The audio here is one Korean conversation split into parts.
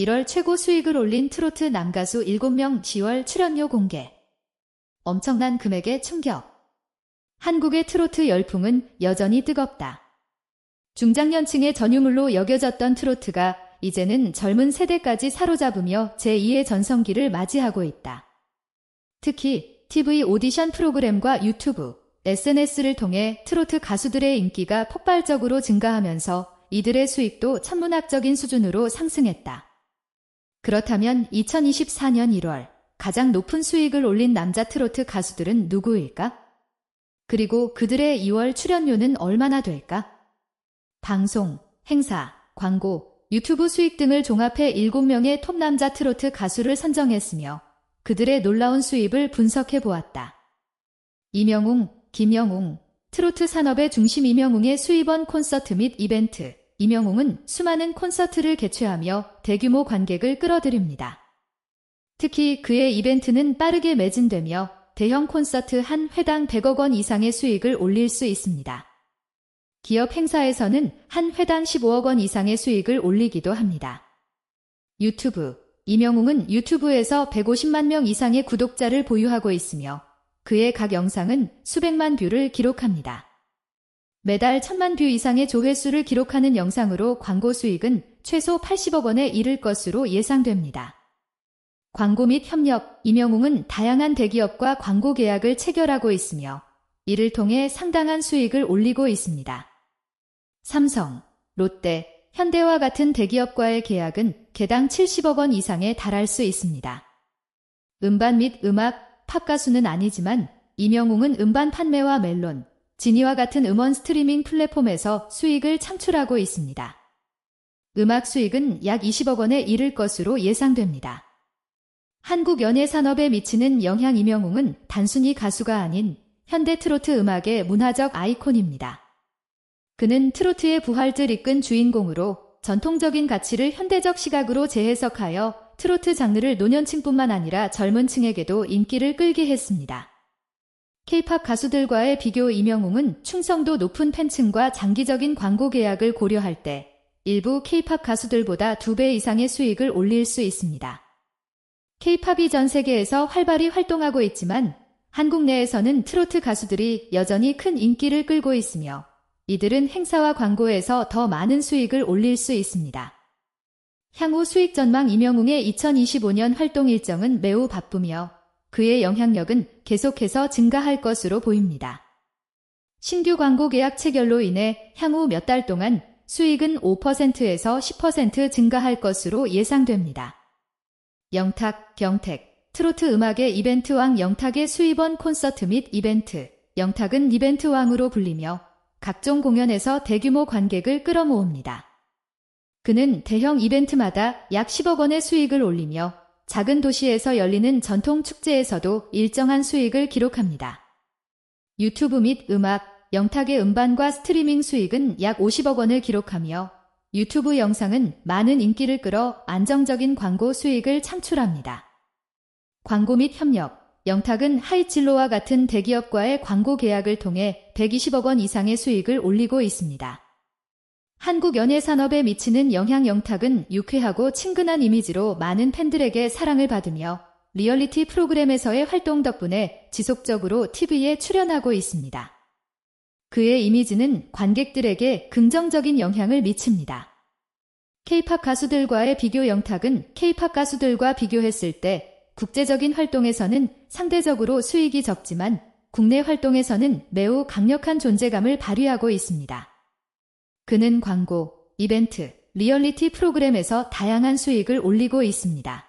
1월 최고 수익을 올린 트로트 남가수 7명 10월 출연료 공개. 엄청난 금액의 충격. 한국의 트로트 열풍은 여전히 뜨겁다. 중장년층의 전유물로 여겨졌던 트로트가 이제는 젊은 세대까지 사로잡으며 제2의 전성기를 맞이하고 있다. 특히 TV 오디션 프로그램과 유튜브, SNS를 통해 트로트 가수들의 인기가 폭발적으로 증가하면서 이들의 수익도 천문학적인 수준으로 상승했다. 그렇다면 2024년 1월 가장 높은 수익을 올린 남자 트로트 가수들은 누구일까? 그리고 그들의 2월 출연료는 얼마나 될까? 방송, 행사, 광고, 유튜브 수익 등을 종합해 7명의 톱 남자 트로트 가수를 선정했으며 그들의 놀라운 수입을 분석해 보았다. 이명웅, 김영웅, 트로트 산업의 중심 이명웅의 수입원 콘서트 및 이벤트. 이명웅은 수많은 콘서트를 개최하며 대규모 관객을 끌어들입니다. 특히 그의 이벤트는 빠르게 매진되며 대형 콘서트 한 회당 100억 원 이상의 수익을 올릴 수 있습니다. 기업 행사에서는 한 회당 15억 원 이상의 수익을 올리기도 합니다. 유튜브 이명웅은 유튜브에서 150만 명 이상의 구독자를 보유하고 있으며 그의 각 영상은 수백만 뷰를 기록합니다. 매달 천만 뷰 이상의 조회수를 기록하는 영상으로 광고 수익은 최소 80억 원에 이를 것으로 예상됩니다. 광고 및 협력, 이명웅은 다양한 대기업과 광고 계약을 체결하고 있으며 이를 통해 상당한 수익을 올리고 있습니다. 삼성, 롯데, 현대와 같은 대기업과의 계약은 개당 70억 원 이상에 달할 수 있습니다. 음반 및 음악, 팝 가수는 아니지만 이명웅은 음반 판매와 멜론, 지니와 같은 음원 스트리밍 플랫폼에서 수익을 창출하고 있습니다. 음악 수익은 약 20억 원에 이를 것으로 예상됩니다. 한국 연예 산업에 미치는 영향 이명웅은 단순히 가수가 아닌 현대 트로트 음악의 문화적 아이콘입니다. 그는 트로트의 부활을 이끈 주인공으로 전통적인 가치를 현대적 시각으로 재해석하여 트로트 장르를 노년층뿐만 아니라 젊은 층에게도 인기를 끌게 했습니다. 케이팝 가수들과의 비교 이명웅은 충성도 높은 팬층과 장기적인 광고 계약을 고려할 때 일부 케이팝 가수들보다 두 배 이상의 수익을 올릴 수 있습니다. 케이팝이 전 세계에서 활발히 활동하고 있지만 한국 내에서는 트로트 가수들이 여전히 큰 인기를 끌고 있으며 이들은 행사와 광고에서 더 많은 수익을 올릴 수 있습니다. 향후 수익 전망 이명웅의 2025년 활동 일정은 매우 바쁘며 그의 영향력은 계속해서 증가할 것으로 보입니다. 신규 광고 계약 체결로 인해 향후 몇 달 동안 수익은 5%에서 10% 증가할 것으로 예상됩니다. 영탁, 경택, 트로트 음악의 이벤트왕 영탁의 수입원 콘서트 및 이벤트. 영탁은 이벤트왕으로 불리며 각종 공연에서 대규모 관객을 끌어모읍니다. 그는 대형 이벤트마다 약 10억 원의 수익을 올리며 작은 도시에서 열리는 전통 축제에서도 일정한 수익을 기록합니다. 유튜브 및 음악, 영탁의 음반과 스트리밍 수익은 약 50억 원을 기록하며 유튜브 영상은 많은 인기를 끌어 안정적인 광고 수익을 창출합니다. 광고 및 협력 영탁은 하이칠로와 같은 대기업과의 광고 계약을 통해 120억 원 이상의 수익을 올리고 있습니다. 한국 연예 산업에 미치는 영향 영탁은 유쾌하고 친근한 이미지로 많은 팬들에게 사랑을 받으며 리얼리티 프로그램에서의 활동 덕분에 지속적으로 TV에 출연하고 있습니다. 그의 이미지는 관객들에게 긍정적인 영향을 미칩니다. 케이팝 가수들과의 비교 영탁은 케이팝 가수들과 비교했을 때 국제적인 활동에서는 상대적으로 수익이 적지만 국내 활동에서는 매우 강력한 존재감을 발휘하고 있습니다. 그는 광고, 이벤트, 리얼리티 프로그램에서 다양한 수익을 올리고 있습니다.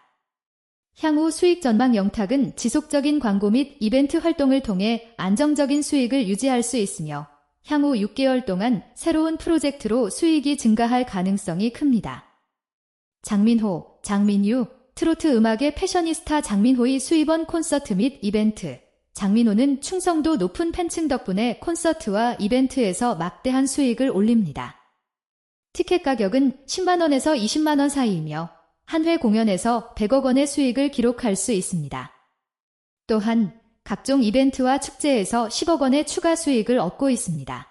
향후 수익 전망 영탁은 지속적인 광고 및 이벤트 활동을 통해 안정적인 수익을 유지할 수 있으며 향후 6개월 동안 새로운 프로젝트로 수익이 증가할 가능성이 큽니다. 장민호, 장민유, 트로트 음악의 패셔니스타 장민호의 수입원 콘서트 및 이벤트. 장민호는 충성도 높은 팬층 덕분에 콘서트와 이벤트에서 막대한 수익을 올립니다. 티켓 가격은 10만원에서 20만원 사이이며 한 회 공연에서 100억 원의 수익을 기록할 수 있습니다. 또한 각종 이벤트와 축제에서 10억 원의 추가 수익을 얻고 있습니다.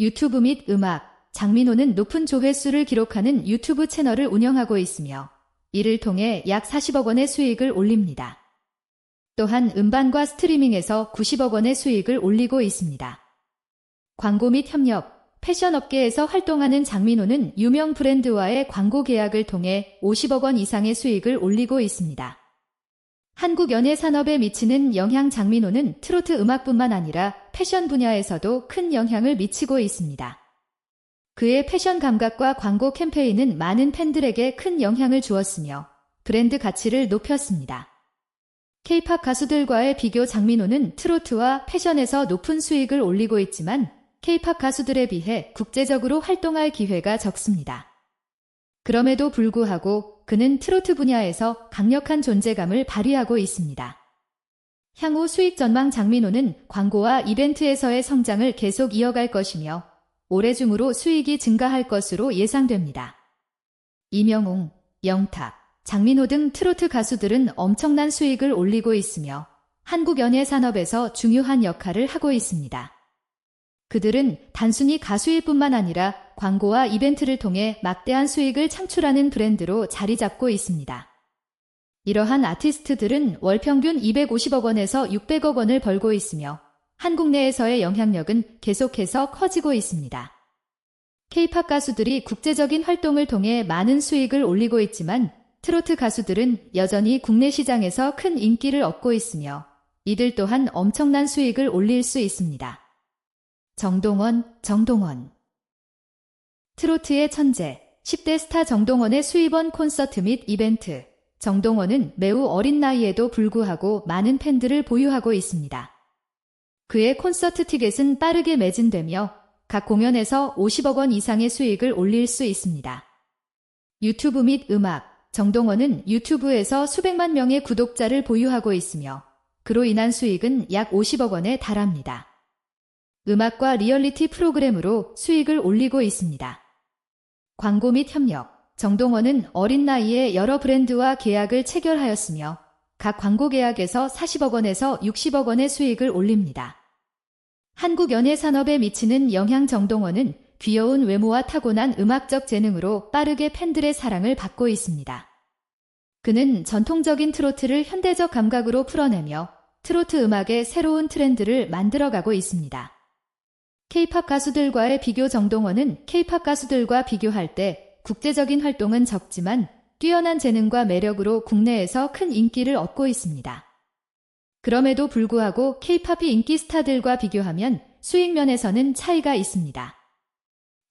유튜브 및 음악, 장민호는 높은 조회수를 기록하는 유튜브 채널을 운영하고 있으며 이를 통해 약 40억 원의 수익을 올립니다. 또한 음반과 스트리밍에서 90억 원의 수익을 올리고 있습니다. 광고 및 협력, 패션 업계에서 활동하는 장민호는 유명 브랜드와의 광고 계약을 통해 50억 원 이상의 수익을 올리고 있습니다. 한국 연예 산업에 미치는 영향 장민호는 트로트 음악뿐만 아니라 패션 분야에서도 큰 영향을 미치고 있습니다. 그의 패션 감각과 광고 캠페인은 많은 팬들에게 큰 영향을 주었으며 브랜드 가치를 높였습니다. 케이팝 가수들과의 비교 장민호는 트로트와 패션에서 높은 수익을 올리고 있지만 케이팝 가수들에 비해 국제적으로 활동할 기회가 적습니다. 그럼에도 불구하고 그는 트로트 분야에서 강력한 존재감을 발휘하고 있습니다. 향후 수익 전망 장민호는 광고와 이벤트에서의 성장을 계속 이어갈 것이며 올해 중으로 수익이 증가할 것으로 예상됩니다. 이명웅, 영탁, 장민호 등 트로트 가수들은 엄청난 수익을 올리고 있으며 한국 연예 산업에서 중요한 역할을 하고 있습니다. 그들은 단순히 가수일 뿐만 아니라 광고와 이벤트를 통해 막대한 수익을 창출하는 브랜드로 자리 잡고 있습니다. 이러한 아티스트들은 월 평균 250억 원에서 600억 원을 벌고 있으며 한국 내에서의 영향력은 계속해서 커지고 있습니다. 케이팝 가수들이 국제적인 활동을 통해 많은 수익을 올리고 있지만 트로트 가수들은 여전히 국내 시장에서 큰 인기를 얻고 있으며 이들 또한 엄청난 수익을 올릴 수 있습니다. 정동원, 정동원 트로트의 천재, 10대 스타 정동원의 수입원 콘서트 및 이벤트 정동원은 매우 어린 나이에도 불구하고 많은 팬들을 보유하고 있습니다. 그의 콘서트 티켓은 빠르게 매진되며 각 공연에서 50억 원 이상의 수익을 올릴 수 있습니다. 유튜브 및 음악, 정동원은 유튜브에서 수백만 명의 구독자를 보유하고 있으며 그로 인한 수익은 약 50억 원에 달합니다. 음악과 리얼리티 프로그램으로 수익을 올리고 있습니다. 광고 및 협력 정동원은 어린 나이에 여러 브랜드와 계약을 체결하였으며 각 광고 계약에서 40억 원에서 60억 원의 수익을 올립니다. 한국 연예 산업에 미치는 영향 정동원은 귀여운 외모와 타고난 음악적 재능으로 빠르게 팬들의 사랑을 받고 있습니다. 그는 전통적인 트로트를 현대적 감각으로 풀어내며 트로트 음악의 새로운 트렌드를 만들어가고 있습니다. 케이팝 가수들과의 비교 정동원은 케이팝 가수들과 비교할 때 국제적인 활동은 적지만 뛰어난 재능과 매력으로 국내에서 큰 인기를 얻고 있습니다. 그럼에도 불구하고 케이팝이 인기 스타들과 비교하면 수익 면에서는 차이가 있습니다.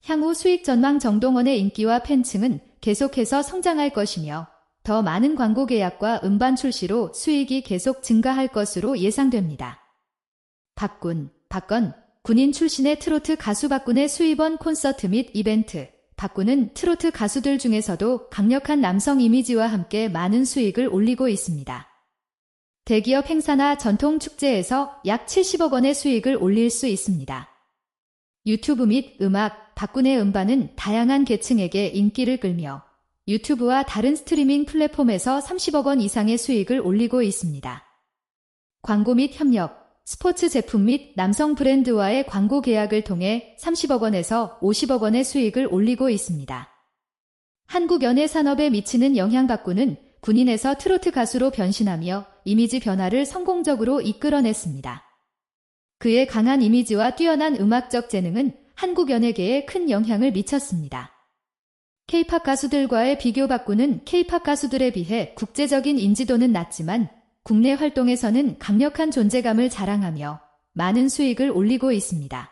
향후 수익 전망 정동원의 인기와 팬층은 계속해서 성장할 것이며 더 많은 광고 계약과 음반 출시로 수익이 계속 증가할 것으로 예상됩니다. 박군, 박건, 군인 출신의 트로트 가수 박군의 수입원 콘서트 및 이벤트. 박군은 트로트 가수들 중에서도 강력한 남성 이미지와 함께 많은 수익을 올리고 있습니다. 대기업 행사나 전통 축제에서 약 70억 원의 수익을 올릴 수 있습니다. 유튜브 및 음악, 박군의 음반은 다양한 계층에게 인기를 끌며 유튜브와 다른 스트리밍 플랫폼에서 30억 원 이상의 수익을 올리고 있습니다. 광고 및 협력, 스포츠 제품 및 남성 브랜드와의 광고 계약을 통해 30억 원에서 50억 원의 수익을 올리고 있습니다. 한국 연예 산업에 미치는 영향 바꾸는 군인에서 트로트 가수로 변신하며 이미지 변화를 성공적으로 이끌어냈습니다. 그의 강한 이미지와 뛰어난 음악적 재능은 한국 연예계에 큰 영향을 미쳤습니다. 케이팝 가수들과의 비교 바꾸는 케이팝 가수들에 비해 국제적인 인지도는 낮지만 국내 활동에서는 강력한 존재감을 자랑하며 많은 수익을 올리고 있습니다.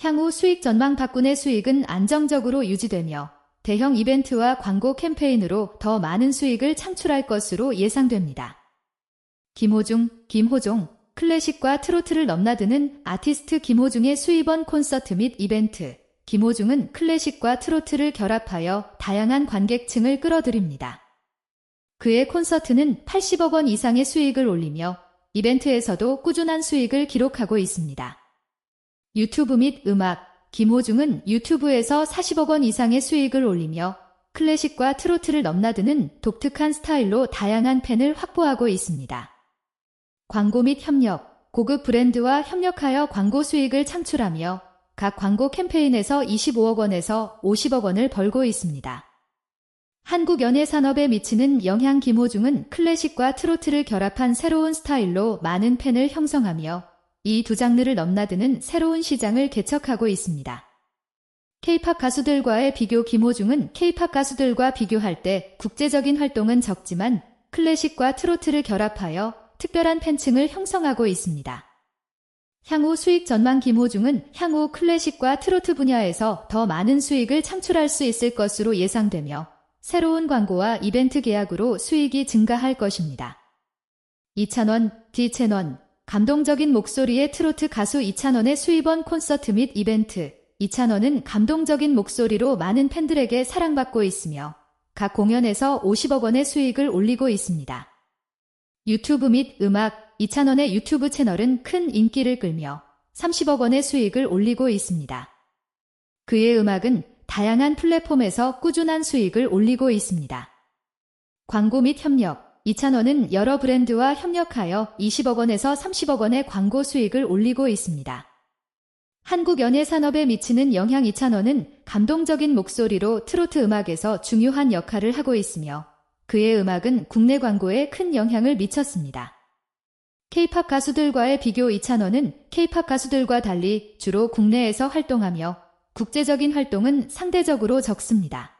향후 수익 전망 박군의 수익은 안정적으로 유지되며 대형 이벤트와 광고 캠페인으로 더 많은 수익을 창출할 것으로 예상됩니다. 김호중, 김호종, 클래식과 트로트를 넘나드는 아티스트 김호중의 수입원 콘서트 및 이벤트. 김호중은 클래식과 트로트를 결합하여 다양한 관객층을 끌어들입니다. 그의 콘서트는 80억 원 이상의 수익을 올리며 이벤트에서도 꾸준한 수익을 기록하고 있습니다. 유튜브 및 음악, 김호중은 유튜브에서 40억 원 이상의 수익을 올리며 클래식과 트로트를 넘나드는 독특한 스타일로 다양한 팬을 확보하고 있습니다. 광고 및 협력, 고급 브랜드와 협력하여 광고 수익을 창출하며 각 광고 캠페인에서 25억 원에서 50억 원을 벌고 있습니다. 한국 연예 산업에 미치는 영향 김호중은 클래식과 트로트를 결합한 새로운 스타일로 많은 팬을 형성하며 이 두 장르를 넘나드는 새로운 시장을 개척하고 있습니다. K-팝 가수들과의 비교 김호중은 K-팝 가수들과 비교할 때 국제적인 활동은 적지만 클래식과 트로트를 결합하여 특별한 팬층을 형성하고 있습니다. 향후 수익 전망 김호중은 향후 클래식과 트로트 분야에서 더 많은 수익을 창출할 수 있을 것으로 예상되며 새로운 광고와 이벤트 계약으로 수익이 증가할 것입니다. 이찬원, 디채넌, 감동적인 목소리의 트로트 가수 이찬원의 수입원 콘서트 및 이벤트. 이찬원은 감동적인 목소리로 많은 팬들에게 사랑받고 있으며 각 공연에서 50억 원의 수익을 올리고 있습니다. 유튜브 및 음악, 이찬원의 유튜브 채널은 큰 인기를 끌며 30억 원의 수익을 올리고 있습니다. 그의 음악은 다양한 플랫폼에서 꾸준한 수익을 올리고 있습니다. 광고 및 협력 이찬원은 여러 브랜드와 협력하여 20억 원에서 30억 원의 광고 수익을 올리고 있습니다. 한국 연예 산업에 미치는 영향 이찬원은 감동적인 목소리로 트로트 음악에서 중요한 역할을 하고 있으며 그의 음악은 국내 광고에 큰 영향을 미쳤습니다. K-팝 가수들과의 비교 이찬원은 K-팝 가수들과 달리 주로 국내에서 활동하며 국제적인 활동은 상대적으로 적습니다.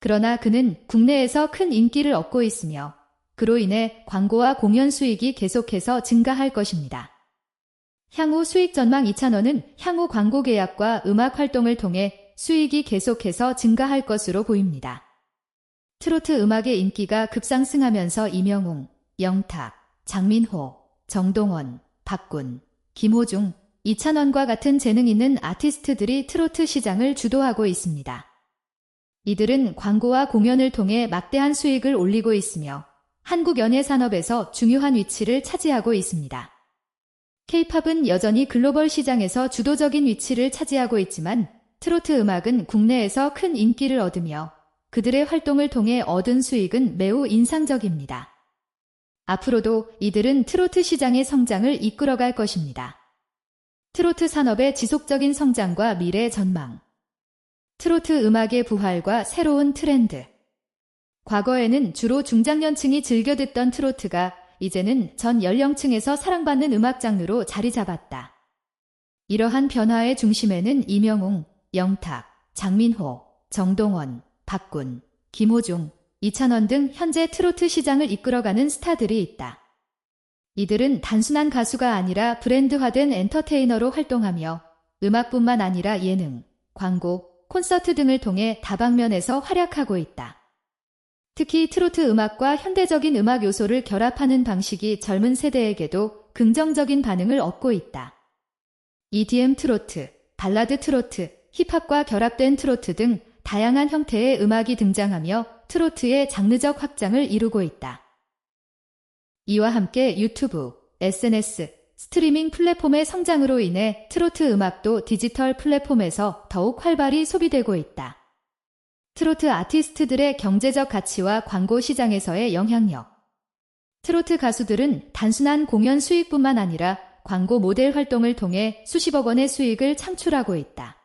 그러나 그는 국내에서 큰 인기를 얻고 있으며 그로 인해 광고와 공연 수익이 계속해서 증가할 것입니다. 향후 수익 전망 2찬원은 향후 광고 계약과 음악 활동을 통해 수익이 계속해서 증가할 것으로 보입니다. 트로트 음악의 인기가 급상승하면서 이명웅, 영탁, 장민호, 정동원, 박군, 김호중, 이찬원과 같은 재능 있는 아티스트들이 트로트 시장을 주도하고 있습니다. 이들은 광고와 공연을 통해 막대한 수익을 올리고 있으며 한국 연예 산업에서 중요한 위치를 차지하고 있습니다. K-팝은 여전히 글로벌 시장에서 주도적인 위치를 차지하고 있지만 트로트 음악은 국내에서 큰 인기를 얻으며 그들의 활동을 통해 얻은 수익은 매우 인상적입니다. 앞으로도 이들은 트로트 시장의 성장을 이끌어갈 것입니다. 트로트 산업의 지속적인 성장과 미래 전망. 트로트 음악의 부활과 새로운 트렌드. 과거에는 주로 중장년층이 즐겨 듣던 트로트가 이제는 전 연령층에서 사랑받는 음악 장르로 자리 잡았다. 이러한 변화의 중심에는 이명웅, 영탁, 장민호, 정동원, 박군, 김호중, 이찬원 등 현재 트로트 시장을 이끌어가는 스타들이 있다. 이들은 단순한 가수가 아니라 브랜드화된 엔터테이너로 활동하며 음악뿐만 아니라 예능, 광고, 콘서트 등을 통해 다방면에서 활약하고 있다. 특히 트로트 음악과 현대적인 음악 요소를 결합하는 방식이 젊은 세대에게도 긍정적인 반응을 얻고 있다. EDM 트로트, 발라드 트로트, 힙합과 결합된 트로트 등 다양한 형태의 음악이 등장하며 트로트의 장르적 확장을 이루고 있다. 이와 함께 유튜브, SNS, 스트리밍 플랫폼의 성장으로 인해 트로트 음악도 디지털 플랫폼에서 더욱 활발히 소비되고 있다. 트로트 아티스트들의 경제적 가치와 광고 시장에서의 영향력. 트로트 가수들은 단순한 공연 수익뿐만 아니라 광고 모델 활동을 통해 수십억 원의 수익을 창출하고 있다.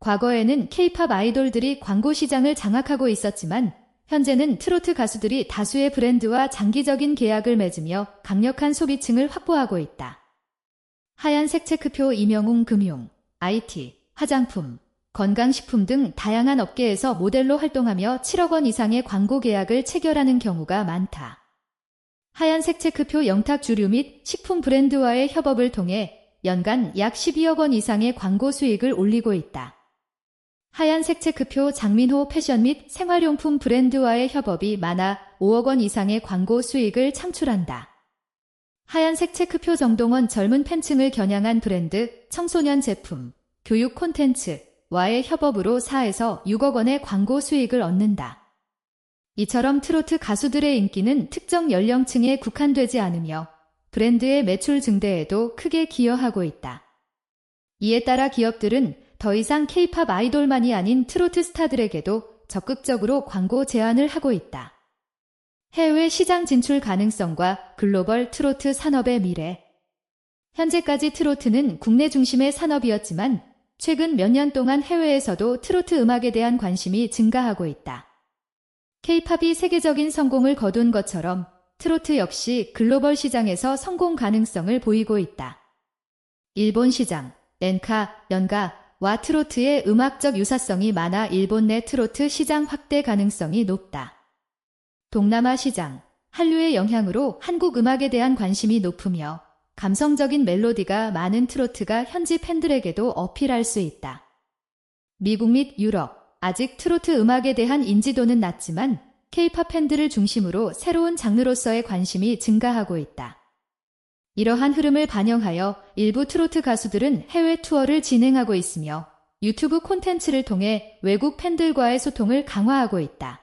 과거에는 케이팝 아이돌들이 광고 시장을 장악하고 있었지만 현재는 트로트 가수들이 다수의 브랜드와 장기적인 계약을 맺으며 강력한 소비층을 확보하고 있다. 하얀색 체크표 이명웅 금융, IT, 화장품, 건강식품 등 다양한 업계에서 모델로 활동하며 7억 원 이상의 광고 계약을 체결하는 경우가 많다. 하얀색 체크표 영탁 주류 및 식품 브랜드와의 협업을 통해 연간 약 12억 원 이상의 광고 수익을 올리고 있다. 하얀색 체크표 장민호 패션 및 생활용품 브랜드와의 협업이 많아 5억 원 이상의 광고 수익을 창출한다. 하얀색 체크표 정동원 젊은 팬층을 겨냥한 브랜드, 청소년 제품, 교육 콘텐츠, 와의 협업으로 4에서 6억 원의 광고 수익을 얻는다. 이처럼 트로트 가수들의 인기는 특정 연령층에 국한되지 않으며 브랜드의 매출 증대에도 크게 기여하고 있다. 이에 따라 기업들은 더 이상 케이팝 아이돌만이 아닌 트로트 스타들에게도 적극적으로 광고 제안을 하고 있다. 해외 시장 진출 가능성과 글로벌 트로트 산업의 미래. 현재까지 트로트는 국내 중심의 산업이었지만 최근 몇 년 동안 해외에서도 트로트 음악에 대한 관심이 증가하고 있다. K-팝이 세계적인 성공을 거둔 것처럼 트로트 역시 글로벌 시장에서 성공 가능성을 보이고 있다. 일본 시장, 렌카, 연가 와 트로트의 음악적 유사성이 많아 일본 내 트로트 시장 확대 가능성이 높다. 동남아 시장, 한류의 영향으로 한국 음악에 대한 관심이 높으며 감성적인 멜로디가 많은 트로트가 현지 팬들에게도 어필할 수 있다. 미국 및 유럽, 아직 트로트 음악에 대한 인지도는 낮지만 K-팝 팬들을 중심으로 새로운 장르로서의 관심이 증가하고 있다. 이러한 흐름을 반영하여 일부 트로트 가수들은 해외 투어를 진행하고 있으며 유튜브 콘텐츠를 통해 외국 팬들과의 소통을 강화하고 있다.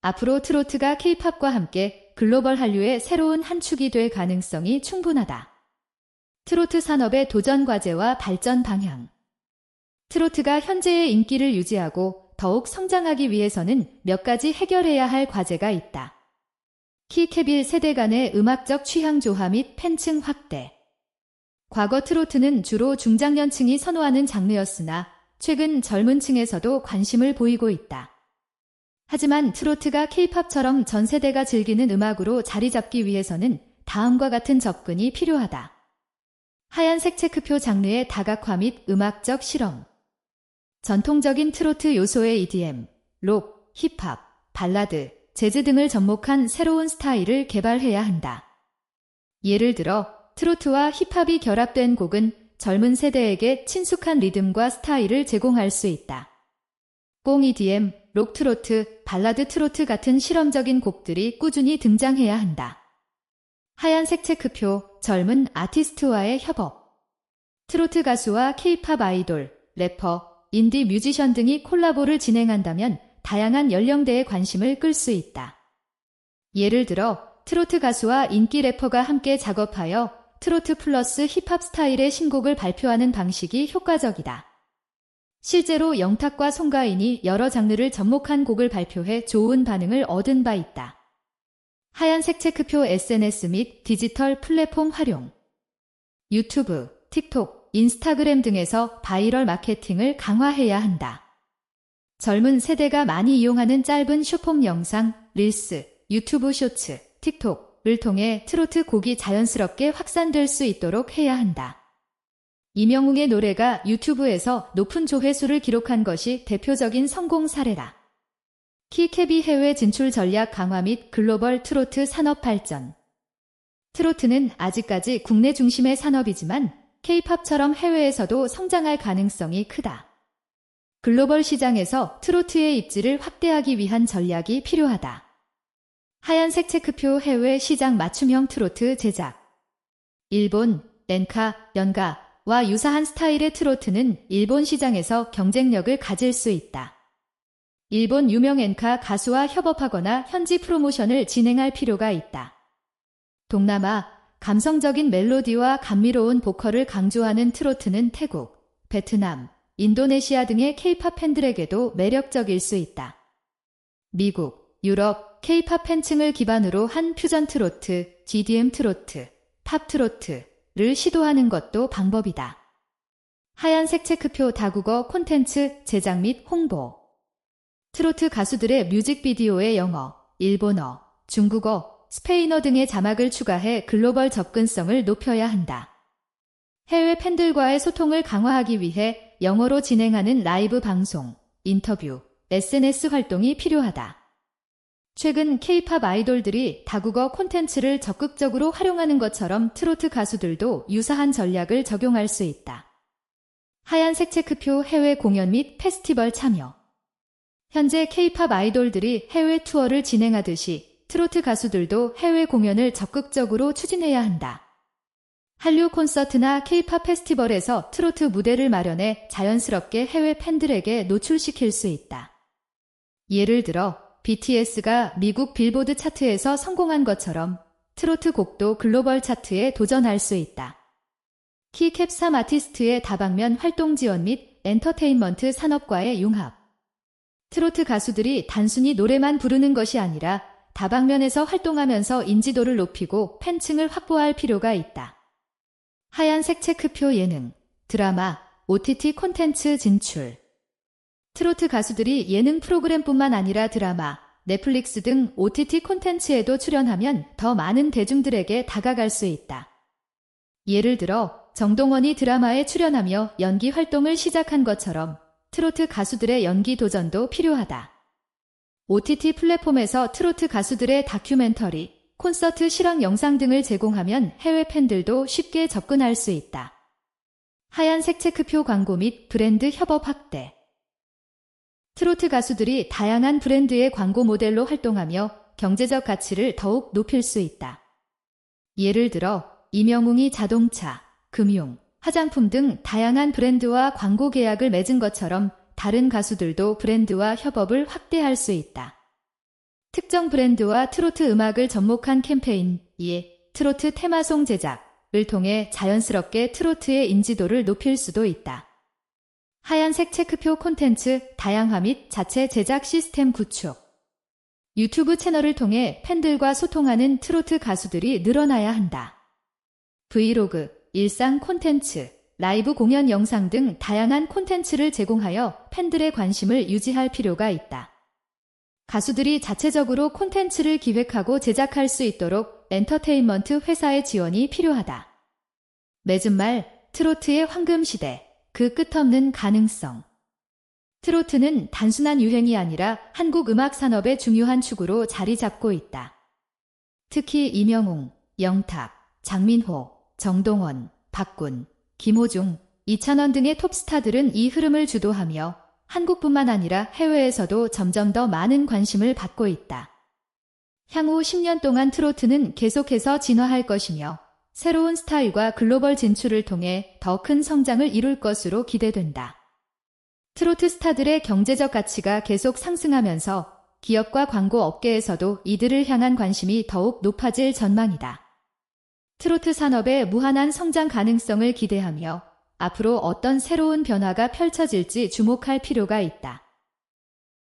앞으로 트로트가 K-팝과 함께 글로벌 한류의 새로운 한 축이 될 가능성이 충분하다. 트로트 산업의 도전 과제와 발전 방향. 트로트가 현재의 인기를 유지하고 더욱 성장하기 위해서는 몇 가지 해결해야 할 과제가 있다. 키케빌 세대 간의 음악적 취향 조화 및 팬층 확대. 과거 트로트는 주로 중장년층이 선호하는 장르였으나 최근 젊은 층에서도 관심을 보이고 있다. 하지만 트로트가 케이팝처럼 전 세대가 즐기는 음악으로 자리 잡기 위해서는 다음과 같은 접근이 필요하다. 하얀색 체크표 장르의 다각화 및 음악적 실험. 전통적인 트로트 요소의 EDM, 록, 힙합, 발라드, 재즈 등을 접목한 새로운 스타일을 개발해야 한다. 예를 들어 트로트와 힙합이 결합된 곡은 젊은 세대에게 친숙한 리듬과 스타일을 제공할 수 있다. 꽁 EDM, 록 트로트, 발라드 트로트 같은 실험적인 곡들이 꾸준히 등장해야 한다. 하얀색 체크표, 젊은 아티스트와의 협업. 트로트 가수와 케이팝 아이돌, 래퍼, 인디 뮤지션 등이 콜라보를 진행한다면 다양한 연령대의 관심을 끌 수 있다. 예를 들어 트로트 가수와 인기 래퍼가 함께 작업하여 트로트 플러스 힙합 스타일의 신곡을 발표하는 방식이 효과적이다. 실제로 영탁과 송가인이 여러 장르를 접목한 곡을 발표해 좋은 반응을 얻은 바 있다. 하얀색 체크표 SNS 및 디지털 플랫폼 활용. 유튜브, 틱톡, 인스타그램 등에서 바이럴 마케팅을 강화해야 한다. 젊은 세대가 많이 이용하는 짧은 쇼폼 영상, 릴스, 유튜브 쇼츠, 틱톡을 통해 트로트 곡이 자연스럽게 확산될 수 있도록 해야 한다. 이명웅의 노래가 유튜브에서 높은 조회수를 기록한 것이 대표적인 성공 사례다. 키캡이 해외 진출 전략 강화 및 글로벌 트로트 산업 발전. 트로트는 아직까지 국내 중심의 산업이지만 케이팝처럼 해외에서도 성장할 가능성이 크다. 글로벌 시장에서 트로트의 입지를 확대하기 위한 전략이 필요하다. 하얀색 체크표 해외 시장 맞춤형 트로트 제작. 일본, 렌카, 연가, 와 유사한 스타일의 트로트는 일본 시장에서 경쟁력을 가질 수 있다. 일본 유명 엔카 가수와 협업하거나 현지 프로모션을 진행할 필요가 있다. 동남아, 감성적인 멜로디와 감미로운 보컬을 강조하는 트로트는 태국, 베트남, 인도네시아 등의 케이팝 팬들에게도 매력적일 수 있다. 미국, 유럽, 케이팝 팬층을 기반으로 한 퓨전 트로트, GDM 트로트, 팝 트로트, 를 시도하는 것도 방법이다. 하얀색 체크표 다국어 콘텐츠 제작 및 홍보. 트로트 가수들의 뮤직비디오에 영어, 일본어, 중국어, 스페인어 등의 자막을 추가해 글로벌 접근성을 높여야 한다. 해외 팬들과의 소통을 강화하기 위해 영어로 진행하는 라이브 방송, 인터뷰, SNS 활동이 필요하다. 최근 케이팝 아이돌들이 다국어 콘텐츠를 적극적으로 활용하는 것처럼 트로트 가수들도 유사한 전략을 적용할 수 있다. 하얀색 체크표 해외 공연 및 페스티벌 참여. 현재 케이팝 아이돌들이 해외 투어를 진행하듯이 트로트 가수들도 해외 공연을 적극적으로 추진해야 한다. 한류 콘서트나 케이팝 페스티벌에서 트로트 무대를 마련해 자연스럽게 해외 팬들에게 노출시킬 수 있다. 예를 들어 BTS가 미국 빌보드 차트에서 성공한 것처럼 트로트 곡도 글로벌 차트에 도전할 수 있다. 키캡 3 아티스트의 다방면 활동 지원 및 엔터테인먼트 산업과의 융합. 트로트 가수들이 단순히 노래만 부르는 것이 아니라 다방면에서 활동하면서 인지도를 높이고 팬층을 확보할 필요가 있다. 하얀색 체크표 예능, 드라마, OTT 콘텐츠 진출. 트로트 가수들이 예능 프로그램뿐만 아니라 드라마, 넷플릭스 등 OTT 콘텐츠에도 출연하면 더 많은 대중들에게 다가갈 수 있다. 예를 들어 정동원이 드라마에 출연하며 연기 활동을 시작한 것처럼 트로트 가수들의 연기 도전도 필요하다. OTT 플랫폼에서 트로트 가수들의 다큐멘터리, 콘서트 실황 영상 등을 제공하면 해외 팬들도 쉽게 접근할 수 있다. 하얀색 체크표 광고 및 브랜드 협업 확대. 트로트 가수들이 다양한 브랜드의 광고 모델로 활동하며 경제적 가치를 더욱 높일 수 있다. 예를 들어 이명웅이 자동차, 금융, 화장품 등 다양한 브랜드와 광고 계약을 맺은 것처럼 다른 가수들도 브랜드와 협업을 확대할 수 있다. 특정 브랜드와 트로트 음악을 접목한 캠페인, 이에 트로트 테마송 제작을 통해 자연스럽게 트로트의 인지도를 높일 수도 있다. 하얀색 체크표 콘텐츠 다양화 및 자체 제작 시스템 구축. 유튜브 채널을 통해 팬들과 소통하는 트로트 가수들이 늘어나야 한다. 브이로그, 일상 콘텐츠, 라이브 공연 영상 등 다양한 콘텐츠를 제공하여 팬들의 관심을 유지할 필요가 있다. 가수들이 자체적으로 콘텐츠를 기획하고 제작할 수 있도록 엔터테인먼트 회사의 지원이 필요하다. 맺은 말, 트로트의 황금 시대, 그 끝없는 가능성. 트로트는 단순한 유행이 아니라 한국 음악 산업의 중요한 축으로 자리 잡고 있다. 특히 이명웅, 영탁, 장민호, 정동원, 박군, 김호중, 이찬원 등의 톱스타들은 이 흐름을 주도하며 한국뿐만 아니라 해외에서도 점점 더 많은 관심을 받고 있다. 향후 10년 동안 트로트는 계속해서 진화할 것이며 새로운 스타일과 글로벌 진출을 통해 더 큰 성장을 이룰 것으로 기대된다. 트로트 스타들의 경제적 가치가 계속 상승하면서 기업과 광고 업계에서도 이들을 향한 관심이 더욱 높아질 전망이다. 트로트 산업의 무한한 성장 가능성을 기대하며 앞으로 어떤 새로운 변화가 펼쳐질지 주목할 필요가 있다.